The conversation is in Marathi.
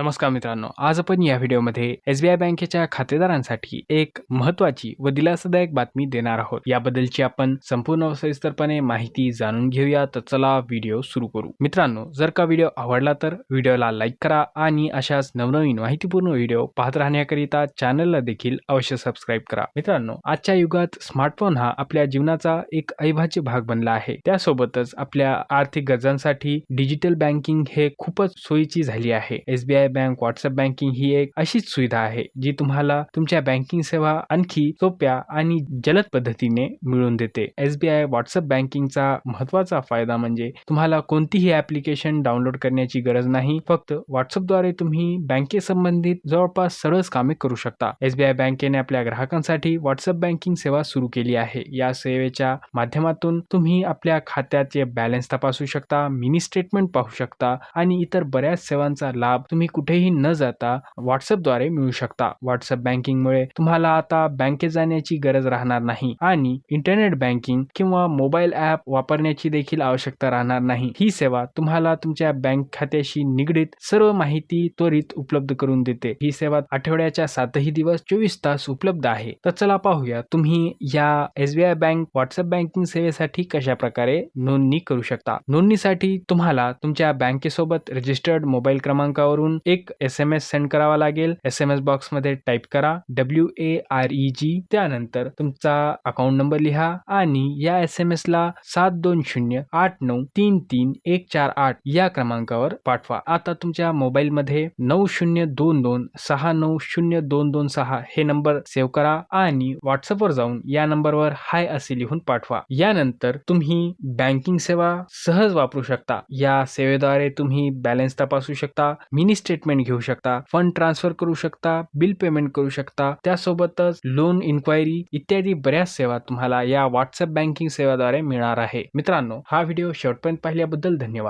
नमस्कार मित्रांनो आज आपण या व्हिडिओमध्ये एसबीआय बँकेच्या खातेदारांसाठी एक महत्वाची व दिलासादायक बातमी देणार आहोत. याबद्दलची आपण संपूर्ण सविस्तरपणे माहिती जाणून घेऊया. तर चला व्हिडिओ सुरू करू. मित्रांनो जर का व्हिडिओ आवडला तर व्हिडिओला लाईक करा आणि अशाच नवनवीन माहितीपूर्ण व्हिडिओ पाहत राहण्याकरिता चॅनलला देखील अवश्य सबस्क्राईब करा. मित्रांनो आजच्या युगात स्मार्टफोन हा आपल्या जीवनाचा एक अविभाज्य भाग बनला आहे. त्यासोबतच आपल्या आर्थिक गरजांसाठी डिजिटल बँकिंग हे खूपच सोयीची झाली आहे. एसबीआय बँक व्हॉट्सअप बँकिंग ही एक अशीच सुविधा आहे जी तुम्हाला तुमच्या बँकिंग सेवा आणखी सोप्या आणि जलद पद्धतीने मिळवून देते. एसबीआय व्हॉट्सअप बँकिंगचा महत्त्वाचा फायदा म्हणजे तुम्हाला कोणतीही ऍप्लिकेशन डाउनलोड करण्याची गरज नाही फक्त व्हॉट्सअपद्वारे तुम्ही बँकेसंबंधित जवळपास सर्वच कामे करू शकता. एसबीआय बँकेने आपल्या ग्राहकांसाठी व्हॉट्सअप बँकिंग सेवा सुरू केली आहे. या सेवेच्या माध्यमातून तुम्ही आपल्या खात्याचे बॅलन्स तपासू शकता मिनी स्टेटमेंट पाहू शकता आणि इतर बऱ्याच सेवांचा लाभ तुम्ही कुठेही न जाता व्हॉट्सअपद्वारे मिळू शकता. व्हॉट्सअप बँकिंगमुळे तुम्हाला आता बँकेत जाण्याची गरज राहणार नाही आणि इंटरनेट बँकिंग किंवा मोबाईल ऍप वापरण्याची देखील आवश्यकता राहणार नाही. ही सेवा तुम्हाला तुमच्या बँक खात्याशी निगडीत सर्व माहिती त्वरित उपलब्ध करून देते. ही सेवा आठवड्याच्या सातही दिवस चोवीस तास उपलब्ध आहे. तर चला पाहूया तुम्ही या एसबीआय बँक व्हॉट्सअप बँकिंग सेवेसाठी कशा प्रकारे नोंदणी करू शकता? नोंदणीसाठी तुम्हाला तुमच्या बँकेसोबत रजिस्टर्ड मोबाईल क्रमांकावरून एक एस एम एस सेंड करावा लागेल. एस एम एस बॉक्समध्ये टाईप करा W A R E G त्यानंतर तुमचा अकाउंट नंबर लिहा आणि या एस एम एस ला सात दोन शून्य आठ नऊ तीन तीन एक चार आठ या क्रमांकावर पाठवा. आता तुमच्या मोबाईल मध्ये नऊ शून्य दोन दोन सहा नऊ शून्य दोन दोन सहा हे नंबर सेव्ह करा आणि व्हॉट्सअपवर जाऊन या नंबरवर हाय असे लिहून पाठवा. यानंतर तुम्ही बँकिंग सेवा सहज वापरू शकता. या सेवेद्वारे तुम्ही बॅलन्स तपासू शकता. मिनी स्टेटमेंट घेऊ शकता फंड ट्रान्सफर करू शकता बिल पेमेंट करू शकता त्यासोबतच लोन इन्क्वायरी इत्यादी बऱ्याच सेवा तुम्हाला या व्हॉट्सअप बँकिंग सेवेद्वारे मिळणार आहे. मित्रांनो हा व्हिडिओ शेवटपर्यंत पाहिल्याबद्दल धन्यवाद.